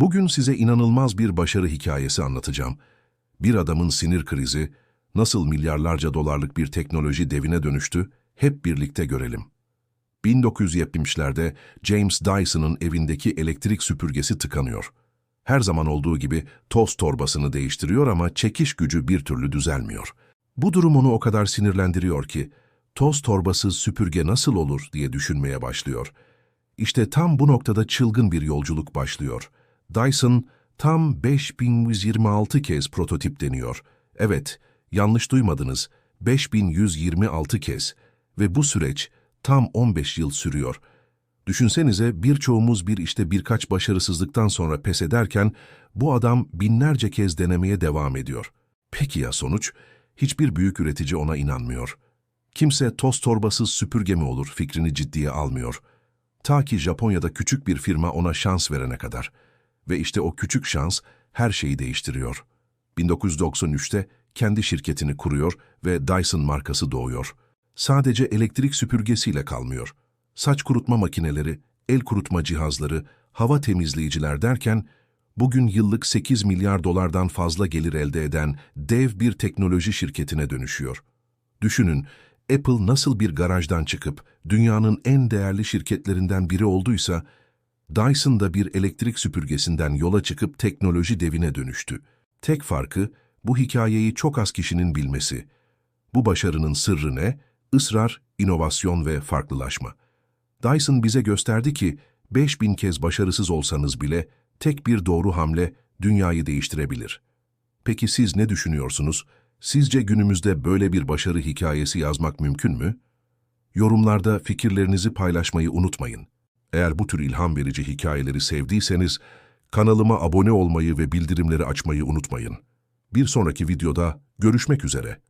Bugün size inanılmaz bir başarı hikayesi anlatacağım. Bir adamın sinir krizi, nasıl milyarlarca dolarlık bir teknoloji devine dönüştü, hep birlikte görelim. 1970'lerde James Dyson'ın evindeki elektrik süpürgesi tıkanıyor. Her zaman olduğu gibi toz torbasını değiştiriyor ama çekiş gücü bir türlü düzelmiyor. Bu durum onu o kadar sinirlendiriyor ki, toz torbasız süpürge nasıl olur diye düşünmeye başlıyor. İşte tam bu noktada çılgın bir yolculuk başlıyor. Dyson tam 5126 kez prototip deniyor. Evet, yanlış duymadınız, 5126 kez ve bu süreç tam 15 yıl sürüyor. Düşünsenize birçoğumuz bir işte birkaç başarısızlıktan sonra pes ederken bu adam binlerce kez denemeye devam ediyor. Peki ya sonuç? Hiçbir büyük üretici ona inanmıyor. Kimse toz torbasız süpürge mi olur fikrini ciddiye almıyor. Ta ki Japonya'da küçük bir firma ona şans verene kadar. Ve işte o küçük şans her şeyi değiştiriyor. 1993'te kendi şirketini kuruyor ve Dyson markası doğuyor. Sadece elektrik süpürgesiyle kalmıyor. Saç kurutma makineleri, el kurutma cihazları, hava temizleyiciler derken bugün yıllık 8 milyar dolardan fazla gelir elde eden dev bir teknoloji şirketine dönüşüyor. Düşünün, Apple nasıl bir garajdan çıkıp dünyanın en değerli şirketlerinden biri olduysa, Dyson da bir elektrik süpürgesinden yola çıkıp teknoloji devine dönüştü. Tek farkı bu hikayeyi çok az kişinin bilmesi. Bu başarının sırrı ne? Israr, inovasyon ve farklılaşma. Dyson bize gösterdi ki 5000 kez başarısız olsanız bile tek bir doğru hamle dünyayı değiştirebilir. Peki siz ne düşünüyorsunuz? Sizce günümüzde böyle bir başarı hikayesi yazmak mümkün mü? Yorumlarda fikirlerinizi paylaşmayı unutmayın. Eğer bu tür ilham verici hikayeleri sevdiyseniz kanalıma abone olmayı ve bildirimleri açmayı unutmayın. Bir sonraki videoda görüşmek üzere.